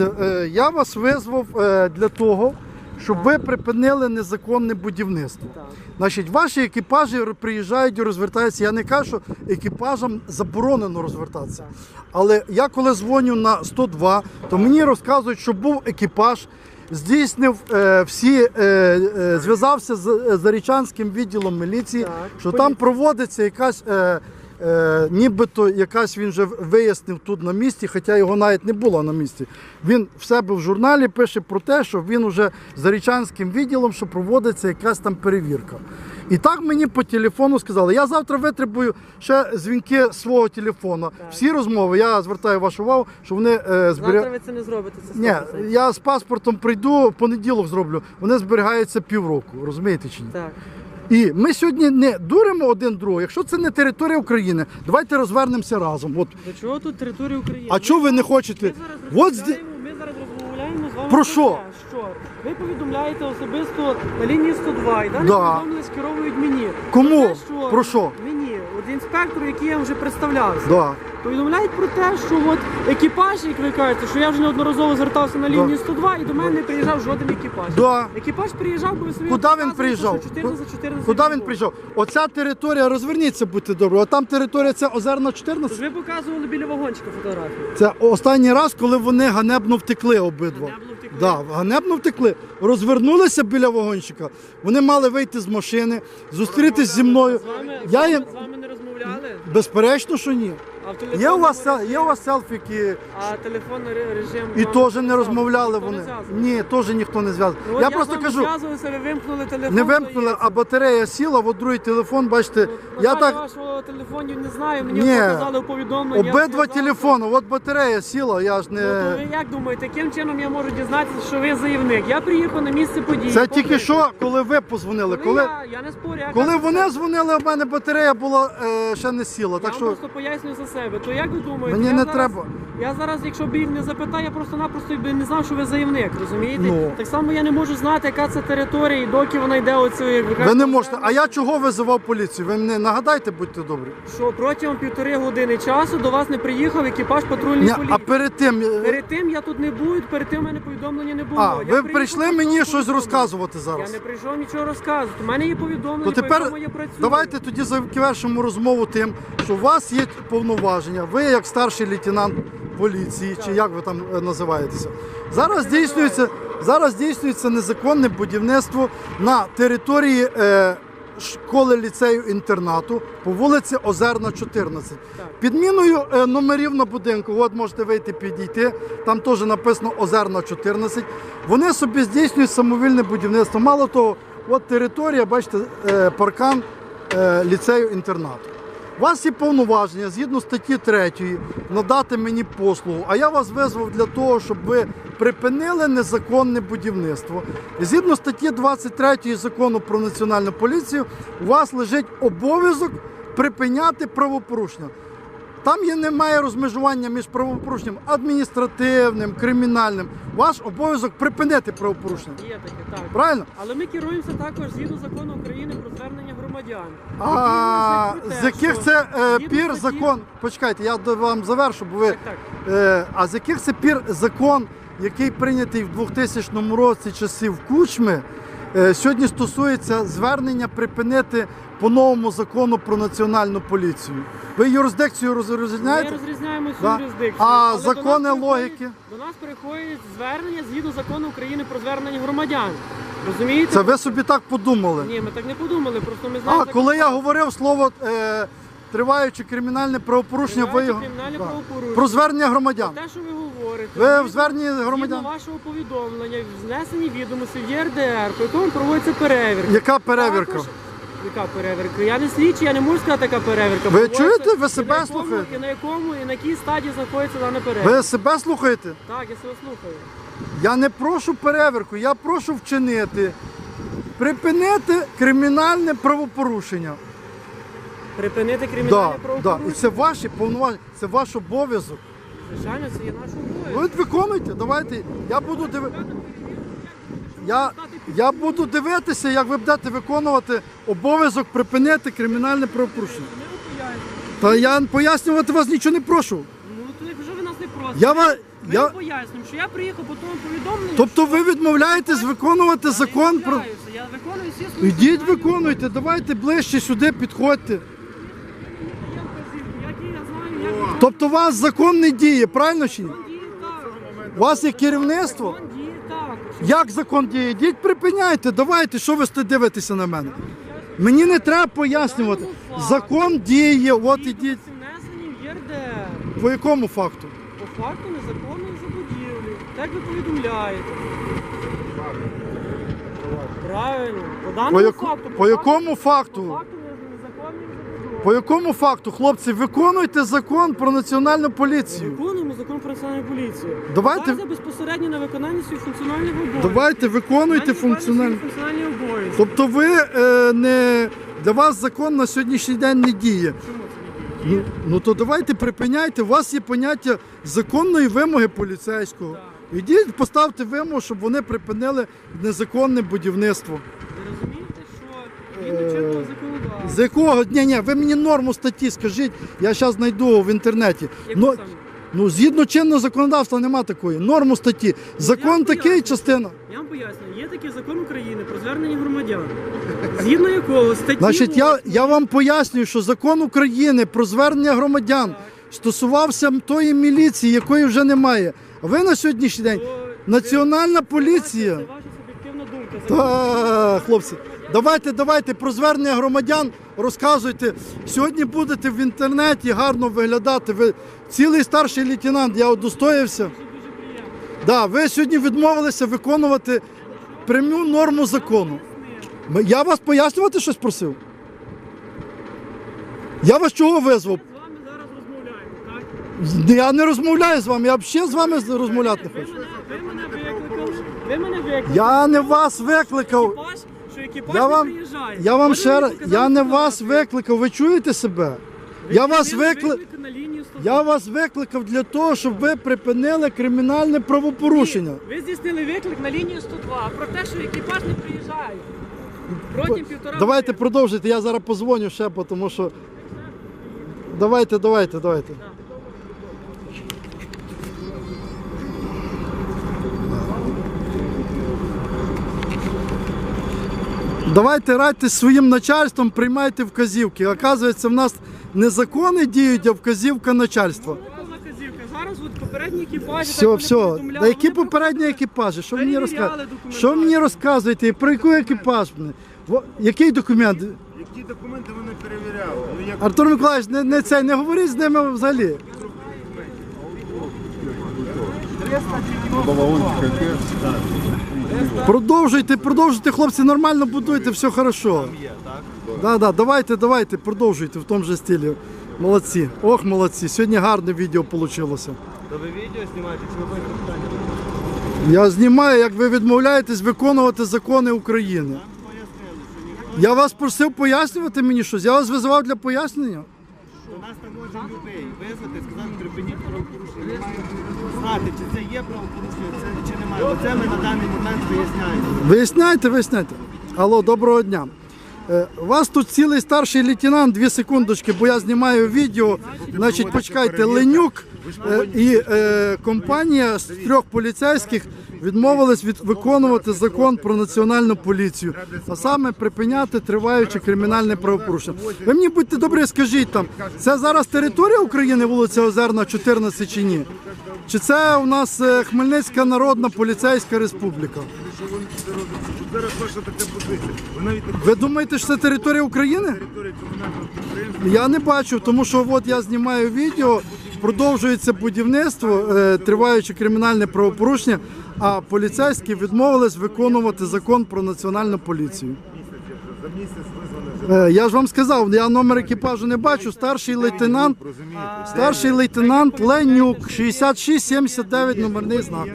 Дивіться, е, я вас визвав е, для того, щоб ви припинили незаконне будівництво. Значить, ваші екіпажі приїжджають і розвертаються. Я не кажу, що екіпажам заборонено розвертатися. Але я коли дзвоню на 102, то мені розказують, що був екіпаж, здійснив е, всі, зв'язався з Зарічанським відділом міліції, що там проводиться якась. Е, нібито якась він вже вияснив тут на місці, хоча його навіть не було на місці. Він в себе в журналі пише про те, що він уже з Зарічанським відділом, що проводиться якась там перевірка. І так мені по телефону сказали. Я завтра витребую ще дзвінки свого телефону. Всі розмови, я звертаю вашу увагу, що вони е, Завтра ви це не зробите. Це Ні, 100%. я з паспортом прийду, в понеділок зроблю. Вони зберігаються півроку, розумієте чи ні? Так. І ми сьогодні не дуримо один другого. Якщо це не територія України, давайте розвернемося разом. От До чого тут територія України? А чого ви не хочете? Ми зараз От зді- розмовляємо, ми зараз розмовляємо з вами Про що? те, що ви повідомляєте особисто на лінії 102 і дане Да. повідомлення скеровують мені. Кому? Про, що? Мені, от інспектору, який я вже представлявся. Да. Повідомляють про те, що от екіпаж, як ви кажете, що я вже неодноразово звертався на лінію 102 і до мене не приїжджав жоден екіпаж. Да. Екіпаж приїжджав, бо ви собі Куди він приїжджав? що 14 14 Куди він приїжджав? Оця територія, розверніться, будьте добрі. А там територія це Озерна Тож 14. ви показували біля вагончика фотографію. Це останній раз, коли вони ганебно втекли обидва. Ганебно втекли? Да, ганебно втекли. Розвернулися біля вагончика. Вони мали вийти з машини, зустрітись зі мною. З вами, Я їм з вами не розмовляли? безперечно, що ні. А в Є у вас режимі? є у вас селфіки. А телефонний ре- режим І вам теж не розмовляли Ніхто не вони. зв'язував? Ні, теж ніхто не зв'язав. Ну, от я з просто вами кажу, зв'язувався, ви вимкнули телефон. не вимкнули, а батарея сіла, от другий телефон, бачите, я так вашого телефонів не знаю, мені Ні. показали у повідомленні. я обидва зв'язався. телефони, от батарея сіла, я ж Ну, то ви як думаєте, яким чином я можу дізнатися, що ви заявник? Я приїхав на місце події. Це тільки що, коли ви позвонили. Коли Коли, я, я не спорю, я коли кажу, вони дзвонили, в мене батарея була е, ще не сіла. Я Так вам що просто пояснюю за себе. То як ви думаєте? Мені я не зараз, треба. Я зараз, якщо б їх не запитаю, я просто-напросто би не знав, що ви заявник, розумієте? Ну. Так само я не можу знати, яка це територія і доки вона йде оцю, як ви ви кажете, не можете. А я чого визивав поліцію? Ви мені нагадайте, будьте добрі. що протягом півтори години часу до вас не приїхав екіпаж патрульної Ні, поліції. а перед тим. е, Перед тим я тут не був, перед тим в мене повідомлення не було. А, Я ви приїхав прийшли мені щось повідомленню. розказувати Я зараз. не прийшов нічого розказувати. У мене є повідомлення, То по тепер якому я працюю. давайте тоді завершимо розмову тим, що у вас є повноваження. Ви як старший лейтенант поліції, чи як ви там е, називаєтеся. Зараз здійснюється, зараз здійснюється незаконне будівництво на території е, школи ліцею інтернату по вулиці Озерна, 14. Підміною е, номерів на будинку, от можете вийти підійти, там теж написано Озерна 14. Вони собі здійснюють самовільне будівництво. Мало того, от територія, бачите, е, паркан е, ліцею інтернату. Вас є повноваження згідно статті 3 надати мені послугу, а я вас визвав для того, щоб ви припинили незаконне будівництво. І згідно статті 23 закону про національну поліцію, у вас лежить обов'язок припиняти правопорушення. Там є немає розмежування між правопорушенням адміністративним, кримінальним. Ваш обов'язок припинити правопорушення. Є таке, так. Правильно? Але ми керуємося також згідно закону України громадян. А Які з яких це е, згідно пір статті- закон? Почекайте, я до- вам завершу, бо ви. Так, так. Е, а з яких це пір закон, який прийнятий в 2000 році часів Кучми, е, сьогодні стосується звернення припинити по новому закону про національну поліцію? Ви юрисдикцію роз- Ми розрізняєте? розрізняємо цю Да. юрисдикцію. А але до закони нас приходять- логіки? До нас приходять звернення згідно закону України про звернення громадян. Розумієте? Це ви собі так подумали. Ні, ми так не подумали, просто ми А знаємо. коли я говорив слово е, триваюче кримінальне правопорушення, ви Триваюче його кримінальне Да. правопорушення. про звернення громадян. Те, що ви говорите, Ви в згідно- зверненні громадян. Згідно вашого повідомлення, внесені відомості в ЄРДР, по якому проводиться перевірка. Яка перевірка? Також- Яка перевірка? Я не слідчий, я не можу сказати, яка перевірка. Ви Проводиться- чуєте? Ви і себе на якому- слухаєте? І на якому, і на якій стадії знаходиться дана перевірка. Ви себе слухаєте? Так, я себе слухаю. Я не прошу перевірку, я прошу вчинити, припинити кримінальне правопорушення. Припинити кримінальне Да, да. правопорушення. І це ваші повноваження, це ваш обов'язок. Звичайно, це є наш Ви обов'язок. от виконуйте, давайте. Я буду диви... я, я буду дивитися, як ви будете виконувати обов'язок припинити кримінальне правопорушення. Та я пояснювати вас нічого не прошу. Ну, то якщо ви нас не просите. Я, ва- Ви Я- пояснюємо, що я приїхав по тому повідомленню. Тобто ви відмовляєтесь виконувати Я закон не про. Я виконую всі свої Ідіть, виконуйте, давайте ближче сюди підходьте. Тобто у вас закон не діє, правильно чи ні? У вас є керівництво? Як закон діє? Ідіть, припиняйте, давайте, що ви дивитеся на мене? Мені не треба пояснювати. Закон діє, от ідіть. По якому факту? По факту незаконної забудівлі. Так ви повідомляєте. Правильно. По даному По, яку- факту. по якому По факту? факту незаконної забудови. По якому факту, хлопці, виконуйте закон про національну поліцію. Виконуємо закон про національну поліцію. Давайте- База безпосередньо на виконання своїх функціональних обов'язків. Давайте виконуйте функціональну. функціональні обов'язки. Тобто ви е, не для вас закон на сьогоднішній день не діє. Чому не діє? Ну, ну то давайте припиняйте. У вас є поняття законної вимоги поліцейського. Ідіть, поставте вимогу, щоб вони припинили незаконне будівництво. Ви розумієте, що він до чинного законодавства. З якого ні, ні, ви мені норму статті скажіть, я зараз знайду в інтернеті. Яку Но... саме? Ну згідно чинного законодавства немає такої. Норму статті. Закон вам такий, поясню. частина. Я вам пояснюю, є такий закон України про звернення громадян, згідно якого статті Значить, я, я вам пояснюю, що закон України про звернення громадян стосувався тої міліції, якої вже немає. А ви на сьогоднішній день Національна поліція. Суб'єктивна думка. Та, хлопці, давайте, давайте про звернення громадян розказуйте. Сьогодні будете в інтернеті гарно виглядати. Ви цілий старший лейтенант, я удостоївся. Да, ви сьогодні відмовилися виконувати пряму норму закону. Я вас пояснювати щось просив? Я вас чого визвав? З вами зараз розмовляємо, так? Я не розмовляю з вами, я взагалі з вами розмовляти не Ви мене, ви мене викликали. Ви мене викликали. Я не вас викликав. Екіпаж, що екіпаж Я не вам, приїжджає. я вам ще мені раз, я не вас фотографію. викликав, ви чуєте себе? Ви Я вас зробили виклик на лінію 102. Я вас викликав для того, щоб ви припинили кримінальне правопорушення. Ви здійснили виклик на лінію 102 про те, що екіпаж не приїжджає. Протягом півтора Давайте години. продовжуйте, я зараз позвоню ще, тому що. Давайте, давайте, давайте. Давайте радьтесь своїм начальством, приймайте вказівки. Оказується, в нас не закони діють, а вказівка начальства. Вказівка? Зараз от попередні екіпажі. Все, так все. вони повідомляли, які вони попередні екіпажі? Що ви мені Перевіряли розказуєте? документацію. Що мені розказуєте? І про який екіпаж? Во- Який документ? Які документи вони перевіряли? Ну, як Артур Миколаївич, не, не це, не говоріть з ними взагалі. Продовжуйте, продовжуйте, хлопці, нормально будуйте, все хорошо. Да, да, давайте, давайте, продовжуйте в тому же стилі. Молодці. Ох, молодці. Сьогодні гарне відео вийшло. То ви відео знімаєте, чи ви будете питання? Я знімаю, як ви відмовляєтесь виконувати закони України. Я вас просив пояснювати мені щось. Я вас визивав для пояснення. До нас там може любий визвати, сказати, припиніть правопорушення. Маю знати, чи це є правопорушення, це, чи немає. Оце ми на даний момент виясняємо. Виясняйте, виясняйте. Алло, доброго дня. Е, У вас тут цілий старший лейтенант, дві секундочки, бо я знімаю відео. Значить, почекайте, Ленюк е, і е, компанія з трьох поліцейських відмовились від виконувати закон про національну поліцію, а саме припиняти триваюче кримінальне правопорушення. Ви мені будьте добрі, скажіть там, це зараз територія України, вулиця Озерна, 14 чи ні? Чи це у нас е, Хмельницька Народна Поліцейська Республіка? Зараз ваша така позиція. Ви навіть не Ви думаєте, що це територія України? території комунального підприємства. Я не бачу, тому що от я знімаю відео, продовжується будівництво, триваючи кримінальне правопорушення, а поліцейські відмовились виконувати закон про національну поліцію. Е, я ж вам сказав, я номер екіпажу не бачу. Старший лейтенант, старший лейтенант Ленюк, 6679 номерний знак.